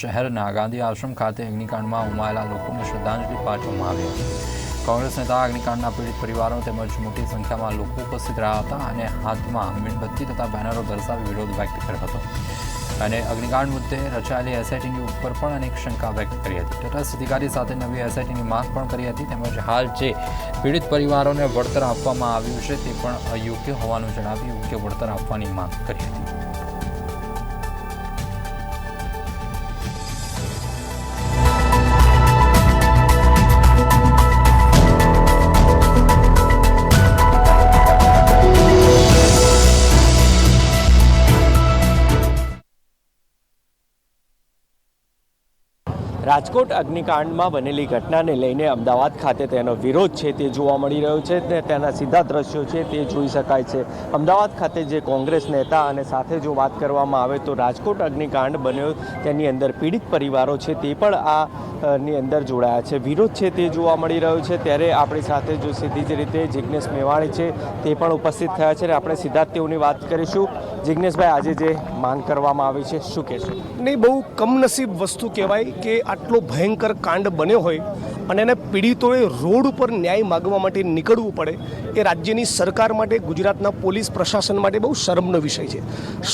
શહેરના ગાંધી આશ્રમ ખાતે અગ્નિકાંડમાં ઉમાયેલા લોકોને શ્રદ્ધાંજલિ પાઠવવામાં આવી કોંગ્રેસ નેતા અગ્નિકાંડના પીડિત પરિવારો તેમજ મોટી સંખ્યામાં લોકો ઉપસ્થિત રહ્યા હતા અને હાથમાં મીણબત્તી તથા બેનરો દર્શાવી વિરોધ વ્યક્ત કર્યો હતો. અને અગ્નિકાંડ મુદ્દે રચાયેલી એસઆઈટીની ઉપર પણ અનેક શંકા વ્યક્ત કરી હતી. તટસ્થ અધિકારી સાથે નવી એસઆઈટીની માંગ પણ કરી હતી તેમજ હાલ જે પીડિત પરિવારોને વળતર આપવામાં આવ્યું છે તે પણ અયોગ્ય હોવાનું જણાવી યોગ્ય વળતર આપવાની માંગ કરી હતી. રાજકોટ અગ્નિકાંડમાં બનેલી ઘટનાને લઈને અમદાવાદ ખાતે તેનો વિરોધ છે તે જોવા મળી રહ્યો છે ને તેના સીધા દ્રશ્યો છે તે જોઈ શકાય છે. અમદાવાદ ખાતે જે કોંગ્રેસ નેતા અને સાથે જો વાત કરવામાં આવે તો રાજકોટ અગ્નિકાંડ બન્યો, તેની અંદર પીડિત પરિવારો છે તે પણ આ ની અંદર જોડાયા છે. વિરોધ છે તે જોવા મળી રહ્યો છે. ત્યારે આપણી સાથે જો સીધી જ રીતે જિજ્ઞેશ મેવાણી છે તે પણ ઉપસ્થિત થયા છે અને આપણે સીધા તેઓની વાત કરીશું. જિજ્ઞેશભાઈ આજે જે માંગ કરવામાં આવી છે, શું કહેશો? નહીં, બહુ કમનસીબ વસ્તુ કહેવાય કે આટલો ભયંકર કાંડ બન્યો હોય અને એને પીડિતોએ રોડ ઉપર ન્યાય માગવા માટે નીકળવું પડે એ રાજ્યની સરકાર માટે, ગુજરાતના પોલીસ પ્રશાસન માટે બહુ શરમનો વિષય છે.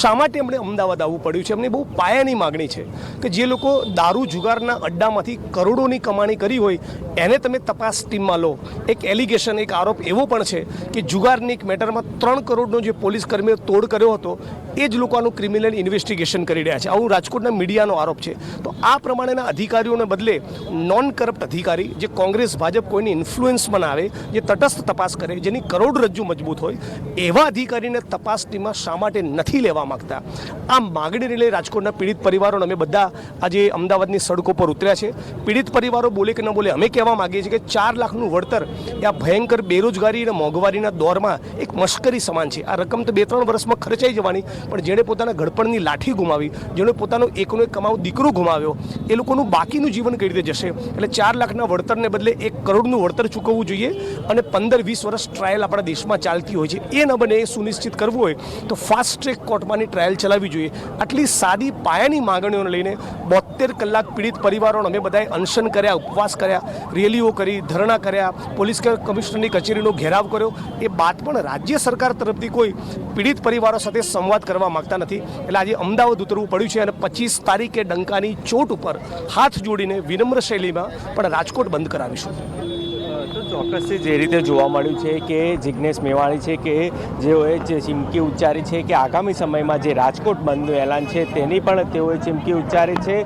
શા માટે એમણે અમદાવાદ આવવું પડ્યું છે? એમની બહુ પાયાની માગણી છે કે જે લોકો દારૂ જુગારના અડ્ડામાંથી કરોડોની કમાણી કરી હોય, એને તમે તપાસ ટીમમાં લો. એક એલિગેશન, એક આરોપ એવો પણ છે કે જુગારની એક મેટરમાં ત્રણ કરોડનો જે પોલીસ કર્મીએ તોડ કર્યો હતો એ જ લોકોનું ક્રિમિનલ ઇન્વેસ્ટિગેશન કરી રહ્યા છે. આવું રાજકોટના મીડિયાનો આરોપ છે. તો આ પ્રમાણેના અધિકારીઓને બદલે નોન કરપ્ટ અધિકારી, જે કોંગ્રેસ, ભાજપ કોઈની ઇન્ફ્લુઅન્સમાં આવે, જે તટસ્થ તપાસ કરે, જેની કરોડરજ્જુ મજબૂત હોય, એવા અધિકારીને તપાસ ટીમમાં શા માટે નથી લેવા માંગતા? આ માગણીને લઈ રાજકોટના પીડિત પરિવારોને અમે બધા આજે અમદાવાદની સડકો પર ઉતર્યા છે. પીડિત પરિવારો બોલે કે ન બોલે, અમે કહેવા માંગીએ છીએ કે ચાર લાખનું વળતર એ આ ભયંકર બેરોજગારી અને મોંઘવારીના દોરમાં એક મશ્કરી સમાન છે. આ રકમ તો બે ત્રણ વર્ષમાં ખર્ચાઈ જવાની. પણ જેણે પોતાના ઘડપણની લાઠી ગુમાવી, જેણે પોતાનો એકનો એક કમાવો દીકરો ગુમાવ્યો, એ લોકોનું બાકીનું જીવન કઈ રીતે જશે? એટલે ચાર લાખના વળતરને બદલે એક કરોડનું વળતર ચૂકવવું જોઈએ અને પંદર વીસ વર્ષ ટ્રાયલ આપણા દેશમાં ચાલતી હોય છે. એ ન બને, એ સુનિશ્ચિત કરવું હોય, તો ફાસ્ટ ટ્રેક કોર્ટમાંની ટ્રાયલ ચલાવવી જોઈએ. આટલી સાદી પાયાની માંગણીઓને લઈને બોતેર કલાક પીડિત પરિવારોને અમે બધાએ અનશન કર્યા, ઉપવાસ કર્યા, રેલીઓ કરી, ધરણા કર્યા, પોલીસ કમિશનરની કચેરીનો ઘેરાવ કર્યો. એ બાદ પણ રાજ્ય સરકાર તરફથી કોઈ પીડિત પરિવારો સાથે સંવાદ કરવા માગતા નથી. એટલે આજે અમદાવાદ ઉતરવું પડ્યું છે અને પચીસ તારીખે ડંકાની ચોટ ઉપર હાથ જોડીને વિનમ્ર શૈલીમાં પણ રાજકોટ બંધ કરાવીશું. તો ચોક્કસથી જે રીતે જોવા મળ્યું છે કે જિજ્ઞેશ મેવાણી છે કે જેઓએ જે ચીમકી ઉચ્ચારી છે કે આગામી સમયમાં જે રાજકોટ બંધનું એલાન છે તેની પણ તેઓએ ચીમકી ઉચ્ચારી છે.